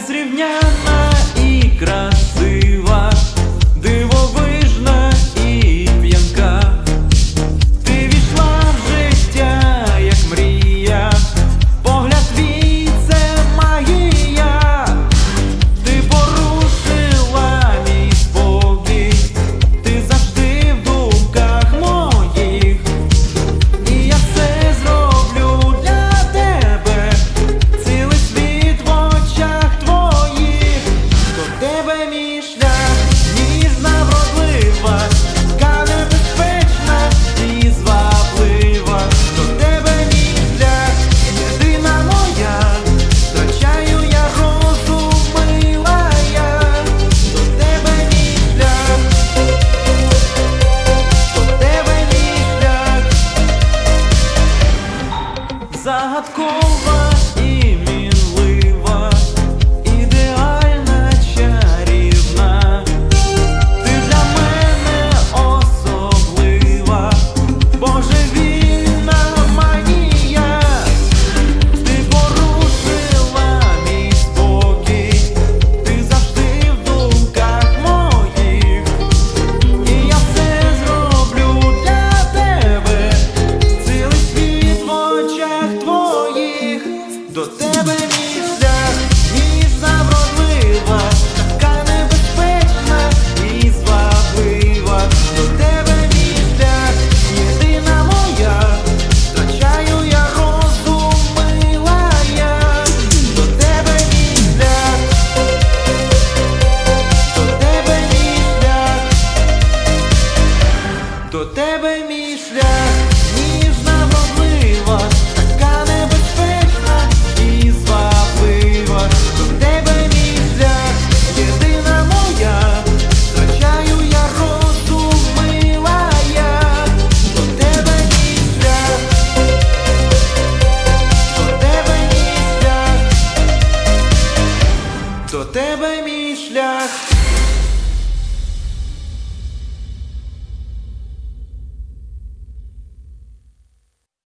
не. загадкова. До тебе мій шлях, ніжна вродлива, така небезпечна і зваблива, до тебе мій шлях, моя, втрачаю я розум, я, до тебе мій до тебе мій. До тебе мій шлях, ніжна вродлива, тебе мій шлях.